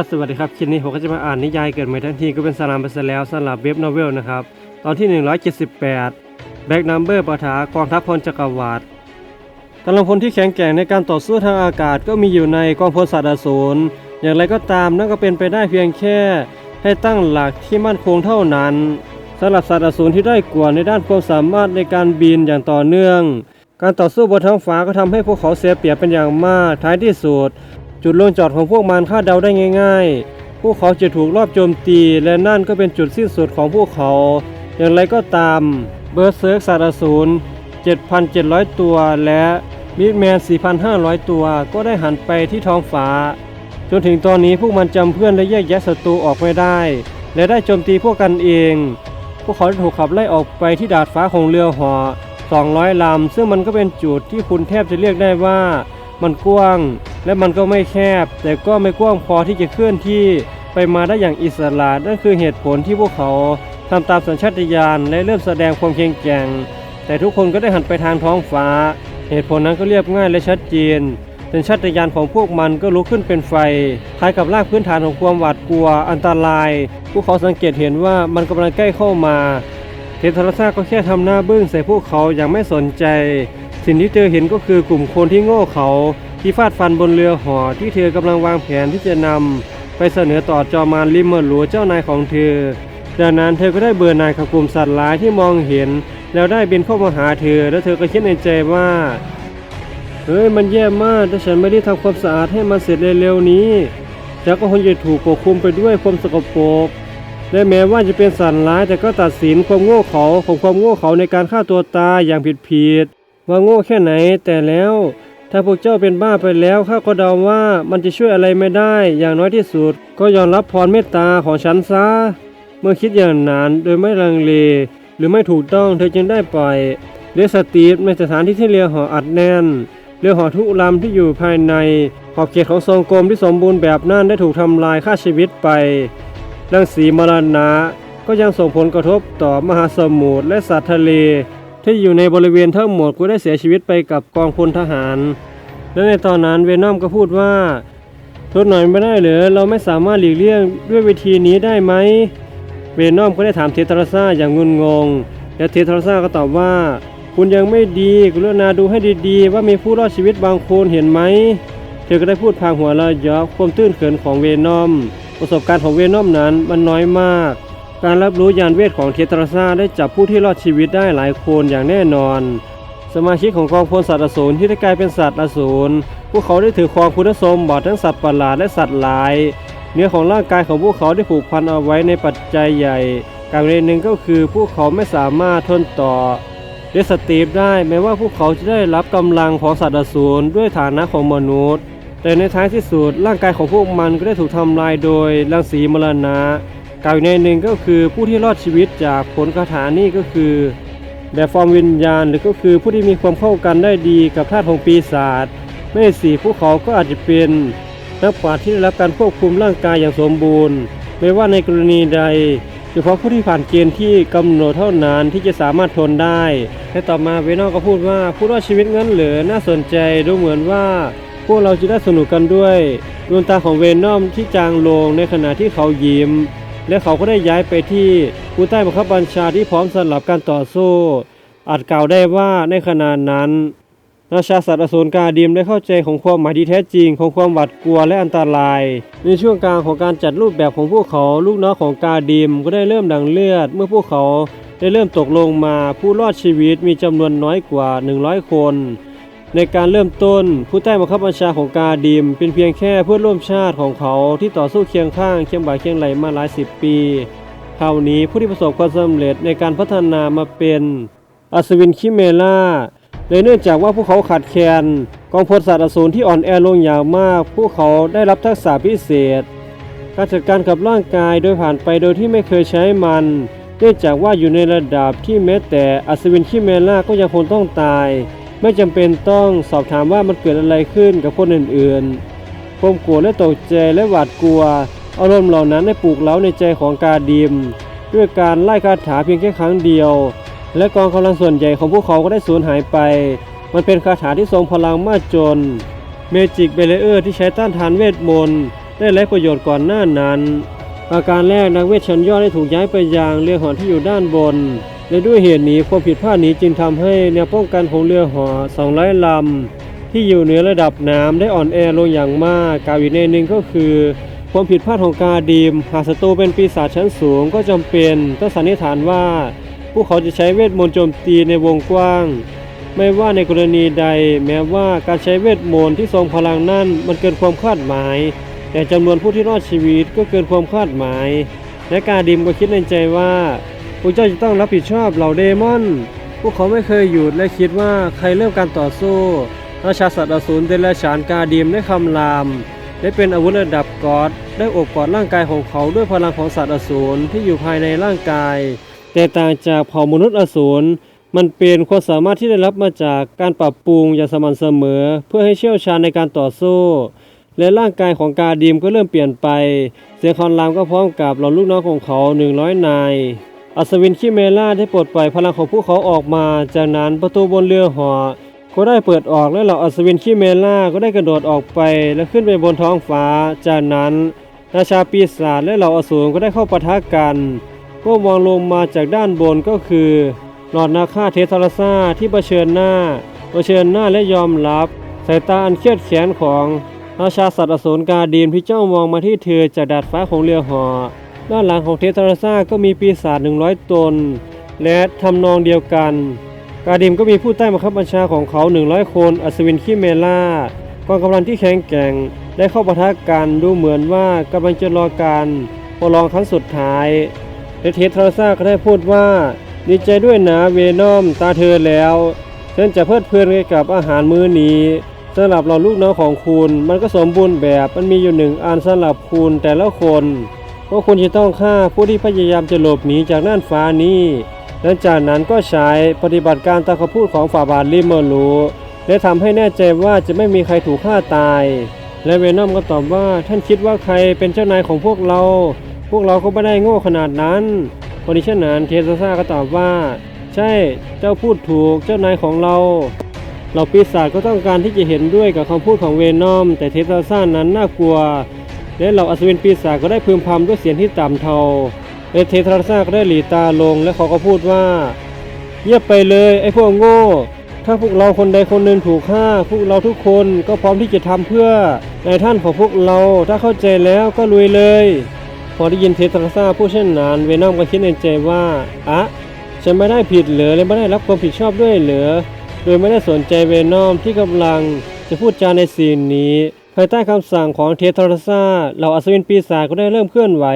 ็สวัสดีครับ คลิปนี้ผมก็จะมาอ่านนิยายเกิดใหม่ทั้งทีก็เป็นสารามไปซะแล้วสำหรับเว็บนอเวลนะครับ ตอนที่ 178 Back Number ปะทะกองทัพพลจักรวรรดิกำลังพลที่แข็งแกร่งในการต่อสู้ทางอากาศก็มีอยู่ในกองพลสัตว์อสูรอย่างไรก็ตามนั่นก็เป็นไปได้เพียงแค่ ให้ตั้งหลักที่มั่นคงเท่านั้นสำหรับสัตว์อสูรที่ได้กว่าในด้านความสามารถในการบินอย่างต่อเนื่อง การต่อสู้บนท้องฟ้าก็ทำให้พวกเขาเสียเปรียบเป็นอย่างมากท้ายที่สุด จุดลงจอดของพวกมันคาดเดาได้ง่ายๆ พวกเขาจะถูกรอบโจมตี และนั่นก็เป็นจุดสิ้นสุดของพวกเขา อย่างไรก็ตาม เบอร์เซิร์กสัตว์อสูร7,700 ตัวและมิดแมน 4,500 ตัวก็ได้หันไปที่ท้องฟ้า จนถึงตอนนี้พวกมันจำเพื่อนและแยกแยะศัตรูออกไม่ได้ และได้โจมตีพวกกันเอง พวกเขาถูกขับไล่ออกไปที่ดาดฟ้าของเรือหอ200 ลำ ซึ่งมันก็เป็นจุดที่คุณแทบจะเรียกได้ว่า มันกว้าง และมันก็ไม่แคบ แต่ก็ไม่กว้างพอที่จะเคลื่อนที่ไปมาได้อย่างอิสระนั่นคือเหตุผลที่พวกเขาทำตามสัญชาตญาณและเริ่มแสดงความแข็งแกร่ง แต่ทุกคนก็ได้หันไปทางท้องฟ้า เหตุผลนั้นก็เรียบง่ายและชัดเจนสัญชาตญาณของพวกมันก็ลุกขึ้นเป็นไฟคล้ายกับรากพื้นฐานของความหวาดกลัวอันตราย พวกเขาสังเกตเห็นว่ามันกำลังใกล้เข้ามา เทนทรัซ่าก็แค่ทำหน้าบึ้งใส่พวกเขาอย่างไม่สนใจ สิ่งที่เธอเห็นก็คือกลุ่มคนที่โง่เขาที่ฟาดฟันบนเรือหอที่เธอกำลังวางแผนที่จะนำไปเสนอต่อจอมานลิมเมอร์หลวเจ้านายของเธอดังนั้นเธอก็ได้เบื่อหน่ายกับกลุ่มสัตว์ร้ายที่มองเห็น แล้วได้บินเข้ามาหาเธอ แล้วเธอก็คิดในใจว่าเฮ้ยมันแย่มากถ้าฉันไม่ได้ทำความสะอาดให้มันเสร็จเร็วๆนี้ฉันก็คงจะถูกปกคลุมไปด้วยความสกปรกและแม้ว่าจะเป็นสัตว์ร้ายแต่ก็ตัดสินความโง่เขาของความโง่เขาในการฆ่าตัวตายอย่างผิดผิดๆ ว่าโง่แค่ไหนแต่แล้ว ถ้าพวกเจ้าเป็นบ้าไปแล้วข้าก็เดาว่ามันจะช่วยอะไรไม่ได้ อย่างน้อยที่สุด ก็ยอมรับพรเมตตาของฉันซะ เมื่อคิดอย่างนั้นโดยไม่ลังเล หรือไม่ถูกต้องเธอจึงได้ปล่อยเรือสตีฟในสถานที่ที่เรือหออัดแน่นเรือหอทุลำที่อยู่ภายใน ขอบเขตของทรงกลมที่สมบูรณ์แบบนั้นได้ถูกทำลายฆ่าชีวิตไปรังสีมรณะก็ยังส่งผลกระทบต่อมหาสมุทรและสัตว์ทะเล ที่อยู่ในบริเวณทั้งหมดก็ได้เสียชีวิตไปกับกองพลทหาร และในตอนนั้นเวนอมก็พูดว่าทดหน่อยไม่ได้หรือเราไม่สามารถหลีกเลี่ยงด้วยวิธีนี้ได้ไหมเวนอมก็ได้ถามเททราซาอย่างงุนงง และเททราซาก็ตอบว่า คุณยังไม่ดีกรุณาดูให้ดีๆ ว่ามีผู้รอดชีวิตบางคนเห็นไหมเธอก็ได้พูดพางหัวเราะยาะความตื้นเขินของเวนอม ประสบการณ์ของเวนอมนั้นมันน้อยมาก การรับรู้ยานเวทของเทตราซาได้จับผู้ที่รอดชีวิตได้หลายคนอย่างแน่นอน สมาชิกของกองพลสัตว์อสูรที่ได้กลายเป็นสัตว์อสูรพวกเขาได้ถือครองคุณสมบัติทั้งสัตว์ประหลาดและสัตว์หลาย เนื้อของร่างกายของพวกเขาได้ผูกพันเอาไว้ในปัจจัยใหญ่การเรียนหนึ่งก็คือพวกเขาไม่สามารถทนต่อเดสตีฟได้แม้ว่าพวกเขาจะได้รับกำลังของสัตว์อสูรด้วยฐานะของมนุษย์ แต่ในท้ายที่สุดร่างกายของพวกมันก็ได้ถูกทำลายโดยรังสีมรณะ กล่าวอีกในหนึ่งก็คือผู้ที่รอดชีวิตจากผลคาถานี่ก็คือแบบฟอร์มวิญญาณ หรือก็คือผู้ที่มีความเข้ากันได้ดีกับธาตุของปีศาจไม่สี่พวกเขาก็อาจจะเป็นนักปราชญ์ที่ได้รับการควบคุมร่างกายอย่างสมบูรณ์ ไม่ว่าในกรณีใดเฉพาะผู้ที่ผ่านเกณฑ์ที่กำหนดเท่านั้นที่จะสามารถทนได้และต่อมาเวนอก็พูดว่าผู้รอดชีวิตงั้นเหรือน่าสนใจดูเหมือนว่า พวกเราจะได้สนุกกันด้วยดวงตาของเวนอมที่จางลงในขณะที่เขายิ้ม และเขาก็ได้ย้ายไปที่ผู้ใต้บังคับบัญชาที่พร้อมสำหรับการต่อสู้ อาจกล่าวได้ว่าในขณะนั้นราชาสัตว์อสูรกาดิมได้เข้าใจของความหมายที่แท้จริงของความหวาดกลัวและอันตราย ในช่วงกลางของการจัดรูปแบบของพวกเขาลูกน้องของกาดิมก็ได้เริ่มดังเลือด เมื่อพวกเขาได้เริ่มตกลงมาผู้รอดชีวิตมีจำนวนน้อยกว่า 100 คน ในการเริ่มต้น ผู้ใต้บังคับบัญชาของกาดิม เป็นเพียงแค่เพื่อนร่วมชาติของเขาที่ต่อสู้เคียงข้างเคียงบ่าเคียงไหลมาหลายสิบปีคราวนี้ผู้ที่ประสบความสำเร็จในการพัฒนามาเป็นอัศวินคิเมล่าเลยเนื่องจากว่าพวกเขาขาดแคลนกองพลสัตว์อสูรที่อ่อนแอลงอย่างมาก พวกเขาได้รับทักษะพิเศษ การจัดการกับร่างกายโดยผ่านไปโดยที่ไม่เคยใช้มันเนื่องจากว่าอยู่ในระดับที่แม้แต่อัศวินคิเมล่าก็ยังคงต้องตาย ไม่จำเป็นต้องสอบถามว่ามันเกิดอะไรขึ้นกับคนอื่นๆความกลัวและตกใจและหวาดกลัว อารมณ์เหล่านั้นได้ปลูกเล้าในใจของกาดิม ด้วยการไล่คาถาเพียงแค่ครั้งเดียว และกองกำลังส่วนใหญ่ของพวกเขาก็ได้สูญหายไป มันเป็นคาถาที่ทรงพลังมากจน เมจิกเบเลเออร์ที่ใช้ต้านทานเวทมนต์ได้ไร้ประโยชน์ก่อนหน้านั้น อาการแรกนักเวทชันยอดได้ถูกย้ายไปยังเรือหอนที่อยู่ด้านบน และด้วยเหตุนี้ความผิดพลาดนี้จึงทำให้แนวป้องกันของเรือหอ200ลำที่อยู่เหนือระดับน้ำได้อ่อนแอลงอย่างมากกาวอีกในหนึ่งก็คือ ความผิดพลาดของกาดีม หากศัตรูเป็นปีศาจชั้นสูงก็จำเป็นต้องสันนิษฐานว่าพวกเขาจะใช้เวทมนต์โจมตีในวงกว้าง ไม่ว่าในกรณีใด แม้ว่าการใช้เวทมนต์ที่ทรงพลังนั่นมันเกินความคาดหมาย แต่จำนวนผู้ที่รอดชีวิตก็เกินความคาดหมาย และกาดิมก็คิดในใจว่า พวกเจ้าจะต้องรับผิดชอบเหล่าเดมอน พวกเขาไม่เคยหยุดและคิดว่าใครเริ่มการต่อสู้ ราชาสัตว์อสูรเดรัจฉานกาดิมได้คำราม ได้เป็นอาวุธระดับกอดได้อบกอดร่างกายของเขาด้วยพลังของสัตว์อสูรที่อยู่ภายในร่างกาย แต่ต่างจากเผ่ามนุษย์อสูรมันเป็นความสามารถที่ได้รับมาจากการปรับปรุงอย่างสม่ำเสมอ เพื่อให้เชี่ยวชาญในการต่อสู้ และร่างกายของกาดิมก็เริ่มเปลี่ยนไป เสียงคอนรามก็พร้อมกับเหล่าลูกน้องของเขา100นาย อัศวินคิเมล่าได้ปลดปล่อยพลังของพวกเขาออกมา จากนั้นประตูบนเรือหอก็ได้เปิดออกและเหล่าอัศวินคิเมล่าก็ได้กระโดดออกไปและขึ้นไปบนท้องฟ้า จากนั้นราชาปีศาจและเหล่าอสูรก็ได้เข้าปะทะกันพวกมองลงมาจากด้านบนก็คือหลอดนาคาเททาราซาที่เผชิญหน้าเผชิญหน้าและยอมรับ สายตาอันเครียดแค้นของราชาสัตว์อสูรกาดีนที่เจ้องมองมาที่เธอจากดาดฟ้าของเรือหอ ด้านหลังของเททาราซาก็มีปีศาจ100 ตน และทำนองเดียวกัน กาดิมก็มีผู้ใต้บังคับบัญชาของเขา 100 คน อัศวินคิเมล่ากองกำลังที่แข็งแกร่งได้เข้าปะทะกันดูเหมือนว่ากำลังจะรอการประลองครั้งสุดท้ายและเททาราซาก็ได้พูดว่าดีใจด้วยนะเวนอมตาเธอแล้วฉันจะเพลิดเพลินกับอาหารมื้อนี้สำหรับเราลูกน้องของคุณ มันก็สมบูรณ์แบบมันมีอยู่หนึ่งอันสำหรับคุณแต่ละคน เพราคุณจะต้องฆ่าผู้ที่พยายามจะหลบหนีจากน่านฟ้านี้หลังจากนั้นก็ใช้ปฏิบัติการตามคำพูดของฝ่าบาทลิมเมอรูและทำให้แน่ใจว่าจะไม่มีใครถูกฆ่าตาย และเวนอมก็ตอบว่าท่านคิดว่าใครเป็นเจ้านายของพวกเรา พวกเราก็ไม่ได้โง่ขนาดนั้นพอดิฉันนั้นเทซาซ่าก็ตอบว่า ใช่เจ้าพูดถูกเจ้านายของเราเหล่าปีศาจก็ต้องการที่จะเห็นด้วยกับคำพูดของเวนอม แต่เทซาซ่านั้นน่ากลัว และเหล่าอัศวินปีศาจก็ได้พึมพำด้วยเสียงที่ต่ำเทาและเทซาซาก็ได้หลีตาลงและเขาก็พูดว่าเยียบไปเลยไอ้พวกโง่ ถ้าพวกเราคนใดคนหนึ่งถูกฆ่า พวกเราทุกคนก็พร้อมที่จะทำเพื่อในท่านของพวกเราถ้าเข้าใจแล้วก็ลุยเลย พอได้ยินเทตราซาพูดเช่นนั้นเวนอมก็คิดในใจว่าอะฉันไม่ได้ผิดเหรอและไม่ได้รับความผิดชอบด้วยเหรอโดยไม่ได้สนใจเวนอมที่กำลังจะพูดจาในสิ่งนี้ ภายใต้คำสั่งของเทตราซาเหล่าอัศวินปีศาจก็ได้เริ่มเคลื่อนไหว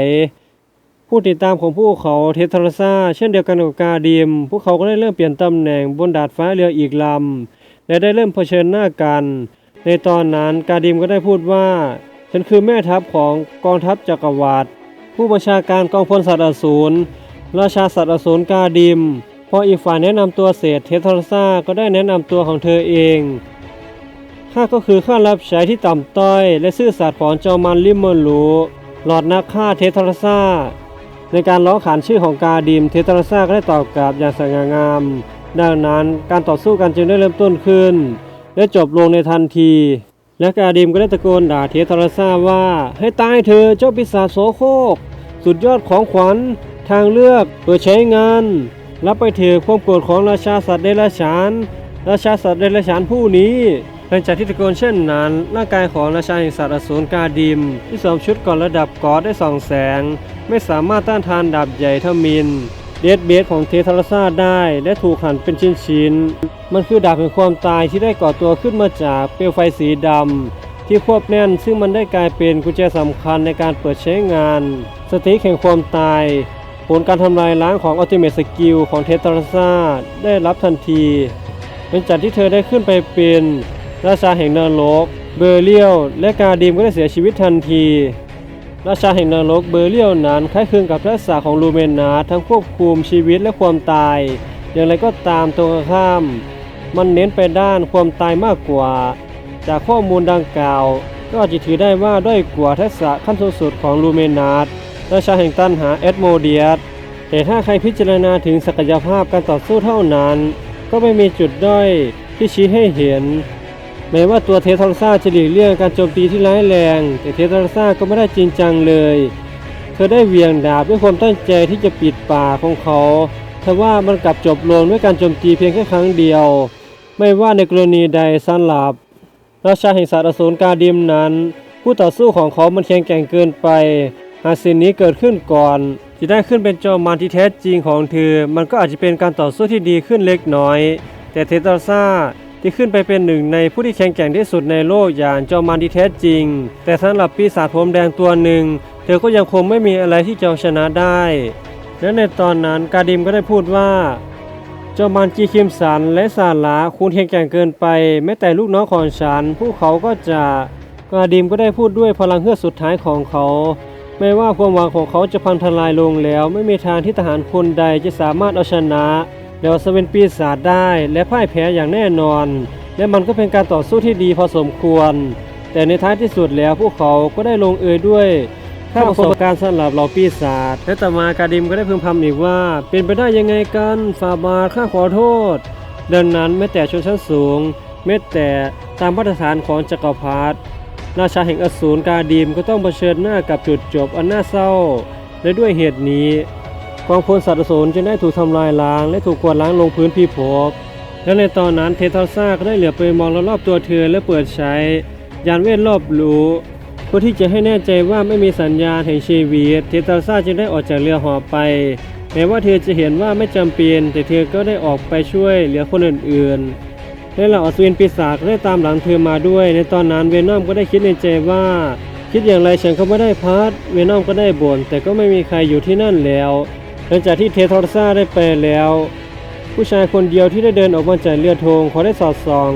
ผู้ติดตามของพวกเขาเททราซาเช่นเดียวกันกับกาดิมพวกเขาก็ได้เริ่มเปลี่ยนตำแหน่งบนดาดฟ้าเรืออีกลำและได้เริ่มเผชิญหน้ากัน ในตอนนั้นกาดิมก็ได้พูดว่า ฉันคือแม่ทัพของกองทัพจักรวรรดิผู้บัญชาการกองพลสัตว์อสูรราชาสัตว์อสูรกาดิมพออีกฝ่ายแนะนำตัวเสร็จเททราซาก็ได้แนะนำตัวของเธอเอง ข้าก็คือข้ารับใช้ที่ต่ำต้อย และซื่อสัตย์ของจอมันลิมเมอรูหลอดนักฆ่าเททราซาในการร้อขานชื่อของกาดิมเทตราซาก็ได้ตอบกลับอย่างสง่างาม ดังนั้นการต่อสู้กันจึงได้เริ่มต้นขึ้น และจบลงในทันที และกาดิมก็ได้ตะโกนด่าเทตราซาว่าให้ตายเธอเจ้าปีศาจโสโครกสุดยอดของขวัญทางเลือกเปิดใช้งานรับไปเถอะความโกรธของราชาสัตว์เดรัจฉาน ราชาสัตว์เดรัจฉานผู้นี้ ลังจากที่ตะโกนเช่นนั้นร่างกายของราชาแห่งสัตว์อสูรกาดิม ที่สวมชุดก่อนระดับกอดได้ส่องแสง ไม่สามารถต้านทานดาบใหญ่เท่ามิน เดดเบสของเททาราซาได้ และถูกหั่นเป็นชิ้นๆ มันคือดาบแห่งความตายที่ได้ก่อตัวขึ้นมาจากเปลวไฟสีดำที่ควบแน่นซึ่งมันได้กลายเป็นกุญแจสำคัญในการเปิดใช้งาน สติแห่งความตายผลการทำลายล้างของอัลติเม e สกิลของเทตาราซาได้รับทันทีหลังจากที่เธอได้ขึ้นไปเป็น ราชาแห่งนรก เบอร์เลียว และกาดิมก็ได้เสียชีวิตทันที ราชาแห่งนรกเบอร์เลียวนั้นคล้ายคลึงกับทักษะของลูเมนนาทั้งควบคุมชีวิตและความตาย อย่างไรก็ตามตรงกันข้าม มันเน้นไปด้านความตายมากกว่า จากข้อมูลดังกล่าว ก็อาจจะถือได้ว่าด้อยกว่าทักษะขั้นสูงสุดของลูเมนาสราชาแห่งตันหาเอ็ดโมเดียสแต่ถ้าใครพิจารณาถึงศักยภาพการต่อสู้เท่านั้น ก็ไม่มีจุดด้อยที่ชี้ให้เห็น แม้ว่าตัวเทสทอร์ซ่าจะหลีกเลี่ยงการโจมตีที่ร้ายแรง แต่เทสทอร์ซ่าก็ไม่ได้จริงจังเลย เธอได้เวียงดาบด้วยความตั้งใจที่จะปิดป่ากของเขาทว่ามันกลับจบลงด้วยการโจมตีเพียงแค่ครั้งเดียว ไม่ว่าในกรณีใดซันหลับราชาแห่งศาสตร์อสูรกาดิมนั้น ผู้ต่อสู้ของเขามันแข็งแกร่งเกินไป หากสิ่งนี้เกิดขึ้นก่อนจะได้ขึ้นเป็นจอมมารที่แท้จริงของเธอ มันก็อาจจะเป็นการต่อสู้ที่ดีขึ้นเล็กน้อย แต่เทตาซ่า ที่ขึ้นไปเป็นหนึ่งในผู้ที่แข็งแกร่งที่สุดในโลกอย่างจอมมารที่แท้จริง แต่สำหรับปีศาจผมแดงตัวหนึ่ง เธอก็ยังคงไม่มีอะไรที่จะชนะได้ และในตอนนั้นกาดิมก็ได้พูดว่าเจ้ามันจีคิมสันและซาลาคุณแข็งแกร่งเกินไป แม้แต่ลูกน้องของฉันพวกเขาก็จะกาดิมก็ได้พูดด้วยพลังเฮือกสุดท้ายของเขาไม่ว่าความหวังของเขาจะพังทลายลงแล้ว ไม่มีทางที่ทหารคนใดจะสามารถเอาชนะ แล้วสเวนปีศาจได้และพ่ายแพ้อย่างแน่นอน และมันก็เป็นการต่อสู้ที่ดีพอสมควร แต่ในท้ายที่สุดแล้วพวกเขาก็ได้ลงเอยด้วยค่าประสบการณ์สำหรับเหล่าปีศาจและต่อมากาดิมก็ได้พึมพำอีกว่า เป็นไปได้ยังไงกันฟาบาข้าขอโทษ ดังนั้นแม้แต่ชนชั้นสูงแม้แต่ตามมาตรฐานของจักรพรรดิราชาแห่งอสูรกาดิมก็ต้องเผชิญหน้ากับจุดจบอันน่าเศร้า และด้วยเหตุนี้ กองพลสัตว์สูรจึงได้ถูกทำลายล้าง และถูกกวาดล้างลงพื้นพิภพและในตอนนั้นเททัสซาก็ได้เหลือไปมองรอบๆตัวเธอและเปิดใช้ ยานเวทรอบรู้เพื่อที่จะให้แน่ใจว่าไม่มีสัญญาณแห่งชีวิตเทตาซ่าจึงได้ออกจากเรือหอไปแม้ว่าเธอจะเห็นว่าไม่จำเป็น แต่เธอก็ได้ออกไปช่วยเหลือคนอื่นๆและเหล่าอสวินปีศาจได้ตามหลังเธอมาด้วย ในตอนนั้นเวนอมก็ได้คิดในใจว่า คิดอย่างไรฉันก็ไม่ได้พัดเวนอมก็ได้บ่นแต่ก็ไม่มีใครอยู่ที่นั่นแล้ว หลังจากที่เททอร์ซ่าได้ไปแล้ว ผู้ชายคนเดียวที่ได้เดินออกมาจากเรือธงเขาได้สอดส่อง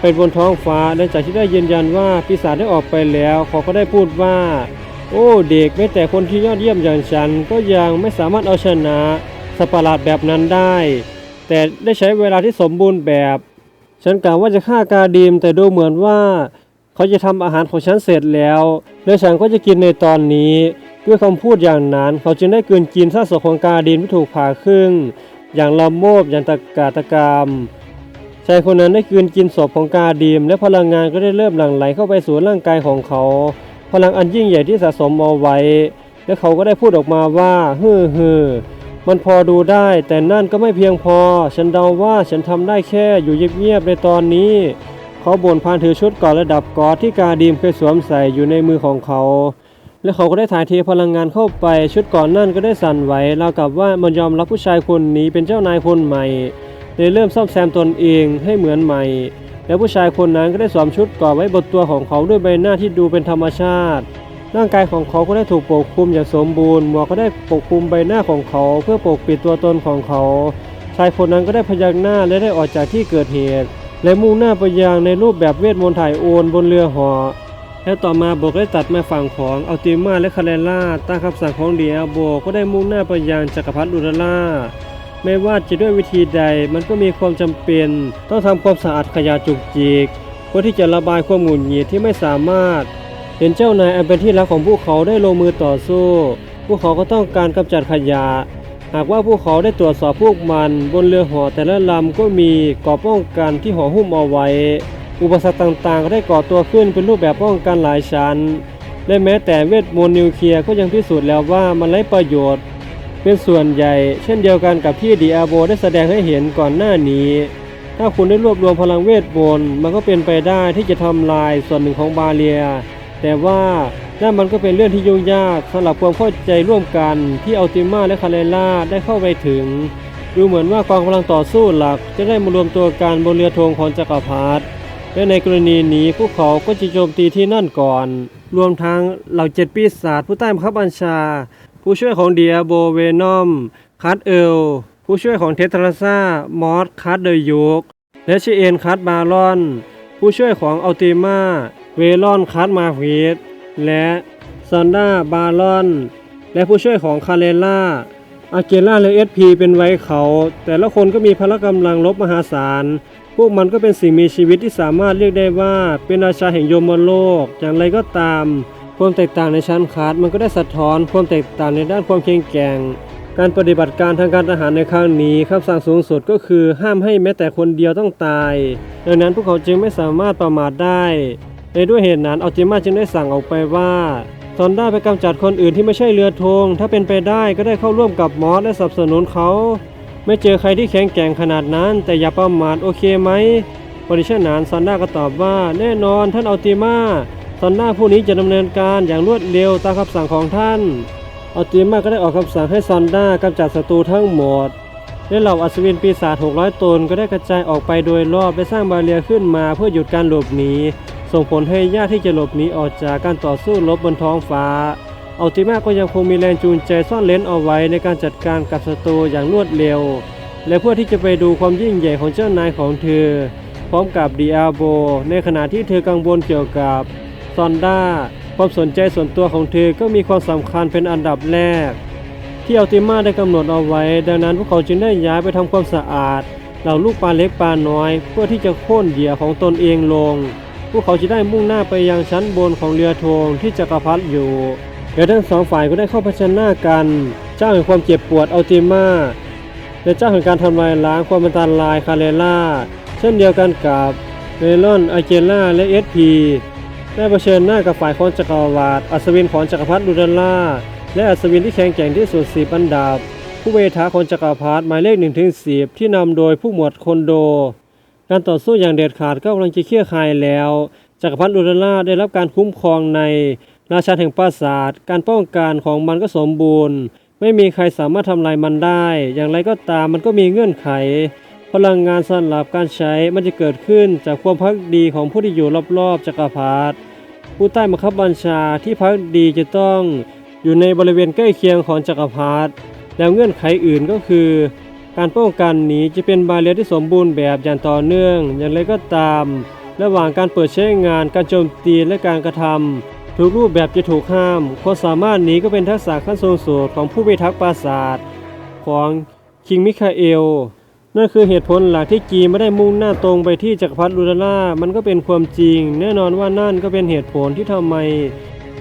ไปบนท้องฟ้าหลังจากที่ได้ยืนยันว่าปีศาจได้ออกไปแล้วเขาก็ได้พูดว่า โอ้เด็กแม้แต่คนที่ยอดเยี่ยมอย่างฉันก็ยังไม่สามารถเอาชนะสัตว์ปหลาดแบบนั้นได้ แต่ได้ใช้เวลาที่สมบูรณ์แบบ ฉันกล่าวว่าจะฆ่ากาดีมแต่ดูเหมือนว่า เขาจะทำอาหารของฉันเสร็จแล้วและฉันก็จะกินในตอนนี้ ด้วยคำพูดอย่างนั้น เขาจึงได้กลืนกินซากศพของกาดีมที่ถูกผ่าครึ่ง อย่างละโมบอย่างตะกาตะกามชายคนนั้นได้กลืนกินศพของกาดีมและพลังงานก็ได้เริ่มหลั่งไหลเข้าไปสู่ร่างกายของเขา พลังอันยิ่งใหญ่ที่สะสมเอาไว้ และเขาก็ได้พูดออกมาว่าฮือฮือมันพอดูได้ แต่นั่นก็ไม่เพียงพอ ฉันเดาว่าฉันทำได้แค่อยู่เงียบๆในตอนนี้ เขาบ่นพานถือชุดก่อนระดับกอดที่กาดีมเคยสวมใส่อยู่ในมือของเขา และเขาก็ได้ถ่ายเทพลังงานเข้าไป ชุดก่อนนั่นก็ได้สั่นไหวราวกับว่ามันยอมรับผู้ชายคนนี้เป็นเจ้านายคนใหม่เลยเริ่มซ่อมแซมตนเองให้เหมือนใหม่ แล้วผู้ชายคนนั้นก็ได้สวมชุดก่อไว้บนตัวของเขาด้วยใบหน้าที่ดูเป็นธรรมชาติร่างกายของเขาก็ได้ถูกปกคลุมอย่างสมบูรณ์หมวกก็ได้ปกคลุมใบหน้าของเขา เพื่อปกปิดตัวตนของเขา ชายคนนั้นก็ได้พยักหน้าและได้ออกจากที่เกิดเหตุ และมุ่งหน้าไปยังในรูปแบบเวทมนต์ถ่ายโอนบนเรือหอและต่อมาโบกได้ตัดมาฝั่งของอัลติมาและคาเรล่าตามคำสั่งของเดียโบก็ได้มุ่งหน้าไปยังจักรพรรดิลูราล่าไม่ว่าจะด้วยวิธีใดมันก็มีความจำเป็น ต้องทำความสะอาดขยะจุกจิกเพื่อที่จะระบายความหงุดหงิดที่ไม่สามารถ เห็นเจ้านายอันเป็นที่รักของพวกเขาได้ลงมือต่อสู้ พวกเขาก็ต้องการกำจัดขยะ หากว่าพวกเขาได้ตรวจสอบพวกมัน บนเรือหอแต่ละลำก็มีกราะป้องกันที่ห่อหุ้มเอาไว้ อุปสรรคต่างๆก็ได้ก่อตัวขึ้นเป็นรูปแบบป้องกันหลายชั้น และแม้แต่เวทมนต์นิวเคลียร์ก็ยังพิสูจน์แล้วว่ามันไร้ประโยชน์ เป็นส่วนใหญ่ เช่นเดียวกันกับที่ดีอาโบได้แสดงให้เห็นก่อนหน้านี้ ถ้าคุณได้รวบรวมพลังเวทมนต์มันก็เป็นไปได้ที่จะทำลายส่วนหนึ่งของบาเรีย แต่ว่า นั่นมันก็เป็นเรื่องที่ยุ่งยากสำหรับความเข้าใจร่วมกันที่อัลติมาและคาเรล่าได้เข้าไปถึง ดูเหมือนว่ากองกำลังต่อสู้หลัก จะได้มารวมตัวกันบนเรือธงของจักรพรรดิและในกรณีนี้พวกเขาก็จะโจมตีที่นั่นก่อน รวมทั้งเหล่าเจ็ดปีศาจผู้ใต้บังคับบัญชา ผู้ช่วยของเดียโบเวนอมคัตเอล ผู้ช่วยของเทตราซามอสคัตเดยุกและเชเอนคัตบารอน ผู้ช่วยของอัลติมาเวลอนคัตมาฟิส และซันดาบารอน และผู้ช่วยของคาเรล่าอาเกล่าและเอสพีเป็นไว้เขา แต่ละคนก็มีพละกำลังลบมหาศาล พวกมันก็เป็นสิ่งมีชีวิตที่สามารถเรียกได้ว่าเป็นราชาแห่งโยมโลก อย่างไรก็ตาม ความแตกต่างในชั้นคลาสมันก็ได้สะท้อนความแตกต่างในด้านความแข็งแกร่งการปฏิบัติการทางการทหารในครั้งนี้คำสั่งสูงสุดก็คือห้ามให้แม้แต่คนเดียวต้องตาย ดังนั้นพวกเขาจึงไม่สามารถประมาทได้ ในด้วยเหตุนั้นอัลติมาจึงได้สั่งออกไปว่าซอนด้าไปกำจัดคนอื่นที่ไม่ใช่เรือธงถ้าเป็นไปได้ก็ได้เข้าร่วมกับมอสและสนับสนุนเขา ไม่เจอใครที่แข็งแกร่งขนาดนั้น แต่อย่าประมาทโอเคไหมบริชนานซอนด้าก็ตอบว่า แน่นอนท่านอัลติมาซอนด้าผู้นี้จะดำเนินการอย่างรวดเร็วตามคำสั่งของท่านอัลติมาก็ได้ออกคำสั่งให้ซอนด้ากำจัดศัตรูทั้งหมดและเหล่าอัศวินปีศาจ600 ตนก็ได้กระจายออกไปโดยรอบไปสร้างบาเรียขึ้นมาเพื่อหยุดการหลบหนี ส่งผลให้ยากที่จะหลบหนีออกจากการต่อสู้รบบนท้องฟ้าอัลติมาก็ยังคงมีแรงจูงใจซ่อนเลนเอาไว้ในการจัดการกับศัตรูอย่างรวดเร็ว และเพื่อที่จะไปดูความยิ่งใหญ่ของเจ้านายของเธอ พร้อมกับดิอาโบ ในขณะที่เธอกังวลเกี่ยวกับซอนด้าความสนใจส่วนตัวของเธอก็มีความสำคัญเป็นอันดับแรก ที่อัลติมาได้กำหนดเอาไว้ ดังนั้นพวกเขาจึงได้ย้ายไปทำความสะอาดเหล่าลูกปลาเล็กปลาน้อย เพื่อที่จะโค่นเหยื่อของตนเองลง พวกเขาจะได้มุ่งหน้าไปยังชั้นบนของเรือธงที่จักรพรรดิอยู่เดี๋ยวทั้งสองฝ่ายก็ได้เข้าเผชิญหน้ากัน เจ้าแห่งความเจ็บปวดอัลติมาและเจ้าแห่งการทำลายล้างความอันตรายคาเรล่า เช่นเดียวกันกับเมลอนอาเจล่าและเอสพีได้เผชิญหน้ากับฝ่ายของจักรวาลอัศวินของจักรพรรดิดูดัลล่า และอัศวินที่แข็งแกร่งที่สุดสิบอันดับผู้เวทาของจักรพรรดิหมายเลข1นถึงสิที่นำโดยผู้หมวดคอนโด การต่อสู้อย่างเด็ดขาดก็กำลังจะเคลี่ยร์คายแล้วจักรพรรดิดูดัลล่าได้รับการคุ้มครองในราชาแห่งปราสาทการป้องกันของมันก็สมบูรณ์ ไม่มีใครสามารถทำลายมันได้ อย่างไรก็ตามมันก็มีเงื่อนไข พลังงานสำหรับการใช้มันจะเกิดขึ้นจากความพักดีของผู้ที่อยู่รอบๆจักรพรรดิผู้ใต้บังคับบัญชาที่พักดีจะต้องอยู่ในบริเวณใกล้เคียงของจักรพรรดิแล้วเงื่อนไขอื่นก็คือ การป้องกันนี้จะเป็นบาเรียที่สมบูรณ์แบบอย่างต่อเนื่อง อย่างไรก็ตาม ระหว่างการเปิดใช้งานการโจมตีและการกระทำทุกรูปแบบจะถูกห้าม ความสามารถนี้ก็เป็นทักษะขั้นสูงสุดของผู้พิทักษ์ปราสาทของคิงมิคาเอล นั่นคือเหตุผลหลักที่กีไม่ได้มุ่งหน้าตรงไปที่จักรพรรดิลูดาล่า มันก็เป็นความจริง แน่นอนว่านั่นก็เป็นเหตุผลที่ทำไม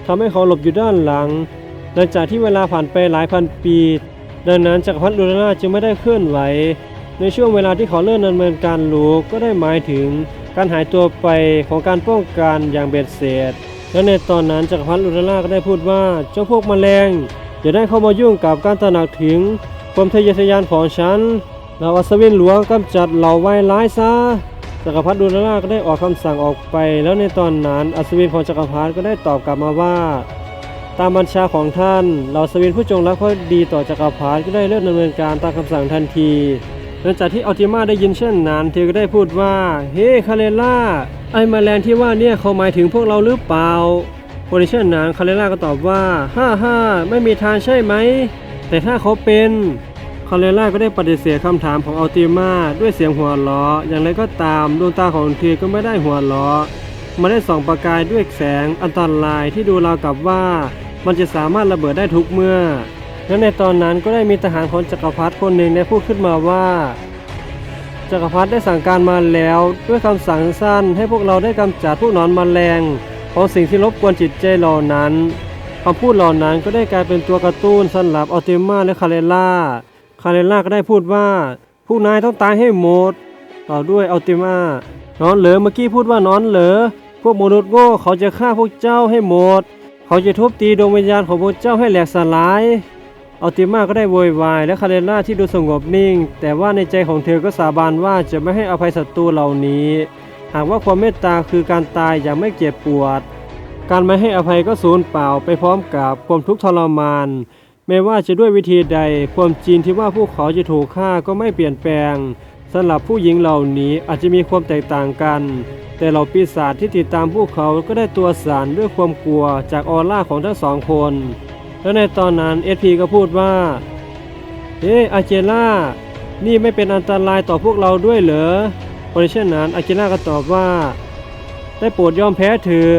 ทำให้เขาหลบอยู่ด้านหลัง หลังจากที่เวลาผ่านไปหลายพันปี ดังนั้นจักรพรรดิลูดาล่าจึงไม่ได้เคลื่อนไหว ในช่วงเวลาที่เขาเริ่มดำเนินการลูกก็ได้หมายถึงการหายตัวไปของการป้องกันอย่างเบ็ดเสร็จและในตอนนั้นจักรพรรดิลูดาล่าก็ได้พูดว่าเจ้าพวกแมลงอย่าได้เข้ามายุ่งกับการตระหนักถึงความทะเยอทะยานของฉันเราอัศวินหลวงกำจัดเหล่าไวร้ายซะจักรพรรดิดูลาก็ได้ออกคำสั่งออกไป แล้วในตอนนั้นอัศวินของจักรพรรดิก็ได้ตอบกลับมาว่า ตามบัญชาของท่านเหล่าอัศวินผู้จงรักภักดีต่อจักรพรรดิก็ได้เริ่มดำเนินการตามคำสั่งทันทีหลังจากที่อัลติมาได้ยินเช่นนั้น เธอก็ได้พูดว่า เฮ้ คาเลล่า ไอ้แมลงที่ว่าเนี่ยเขาหมายถึงพวกเราหรือเปล่าพอในเช่นนั้น คาเลล่าก็ตอบว่าฮ่าฮ่าไม่มีทางใช่ไหม แต่ถ้าเขาเป็น คาเรล่าก็ได้ปฏิเสธคำถามของอัลติมาด้วยเสียงหัวเราะ อย่างไรก็ตามดวงตาของเธอก็ไม่ได้หัวเราะ มันได้ส่องประกายด้วยแสงอันตรายที่ดูราวกับว่า มันจะสามารถระเบิดได้ทุกเมื่อ และในตอนนั้นก็ได้มีทหารของจักรพรรดิคนหนึ่งได้พูดขึ้นมาว่า จักรพรรดิได้สั่งการมาแล้วด้วยคำสั่งสั้นให้พวกเราได้กำจัดพวกนอนมแมลงของสิ่งที่รบกวนจิตใจเหล่านั้นคำพูดเหล่านั้นก็ได้กลายเป็นตัวกระตุ้นสำหรับอัลติมาและคาเรล่าคาเรล่าก็ได้พูดว่า ผู้นายต้องตายให้หมด ต่อด้วยอัลติมา นอนเหลอเมื่อกี้พูดว่านอนเหลอ พวกมนุษย์โง่เขาจะฆ่าพวกเจ้าให้หมด เขาจะทุบตีดวงวิญญาณของพวกเจ้าให้แหลกสลายอัลติมาก็ได้โวยวาย และคาเรล่าที่ดูสงบนิ่ง แต่ว่าในใจของเธอก็สาบานว่าจะไม่ให้อภัยศัตรูเหล่านี้ หากว่าความเมตตาคือการตายอย่างไม่เจ็บปวด การไม่ให้อภัยก็สูญเปล่าไปพร้อมกับความทุกข์ทรมาน ไม่ว่าจะด้วยวิธีใด ความจริงที่ว่าพวกเขาจะถูกฆ่าก็ไม่เปลี่ยนแปลง สำหรับผู้หญิงเหล่านี้อาจจะมีความแตกต่างกัน แต่เหล่าปีศาจที่ติดตามพวกเขาก็ได้ตัวสารด้วยความกลัวจากออร่าของทั้งสองคน และในตอนนั้นเอพีก็พูดว่าเฮ้อาเจล่า นี่ไม่เป็นอันตรายต่อพวกเราด้วยเหรอเพราะเช่นนั้นอาเจล่าก็ตอบว่า ได้โปรดยอมแพ้เถอะ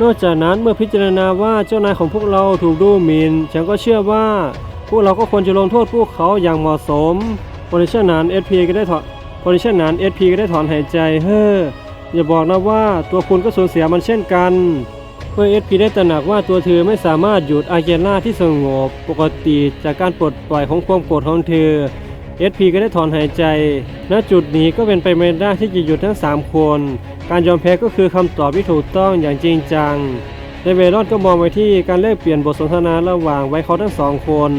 นอกจากนั้นเมื่อพิจารณาว่าเจ้านายของพวกเราถูกดูหมิ่นฉันก็เชื่อว่า พวกเราก็ควรจะลงโทษพวกเขาอย่างเหมาะสม พอในเช่นนั้นเอพีก็ได้ถอนพอในเช่นนั้นเอพีก็ได้ถอนหายใจ เฮ้อ อย่าบอกนะว่าตัวคุณก็สูญเสียมันเช่นกันเมื่อเอสพีได้ตระหนักว่าตัวเธอไม่สามารถหยุดอาเจน่าที่สงบปกติจากการปลดปล่อยของความโกรธของเธอเอสพีก็ได้ถอนหายใจ ณ จุดนี้ก็เป็นไปไม่ได้ที่จะหยุดทั้ง 3 คน การยอมแพ้ก็คือคำตอบที่ถูกต้องอย่างจริงจังในเวรอนก็มองไปที่การแลกเปลี่ยนบทสนทนาระหว่างไวเขาทั้งสองคน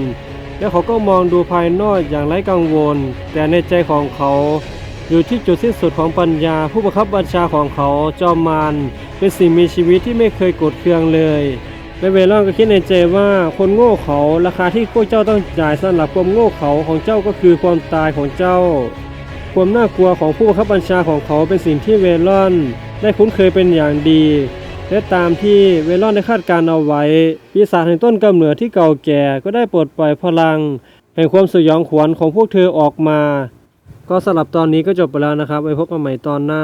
และเขาก็มองดูภายนอกอย่างไร้กังวล แต่ในใจของเขาอยู่ที่จุดสิ้นสุดของปัญญา ผู้บังคับบัญชาของเขาจอมมารเป็นสิ่งมีชีวิตที่ไม่เคยโกรธเคืองเลยและเวลอนก็คิดในใจว่าคนโง่เขาราคาที่พวกเจ้าต้องจ่ายสำหรับความโง่เขาของเจ้าก็คือความตายของเจ้า ความน่ากลัวของผู้บังคับบัญชาของเขาเป็นสิ่งที่เวลอน ได้คุ้นเคยเป็นอย่างดี และตามที่เวลอนได้คาดการณ์เอาไว้ ปีศาจแห่งต้นกำเนิดที่เก่าแก่ก็ได้ปลดปล่อยพลัง แห่งความสยองขวัญของพวกเธอออกมา ก็สำหรับตอนนี้ก็จบไปแล้วนะครับไว้พบกันใหม่ตอนหน้า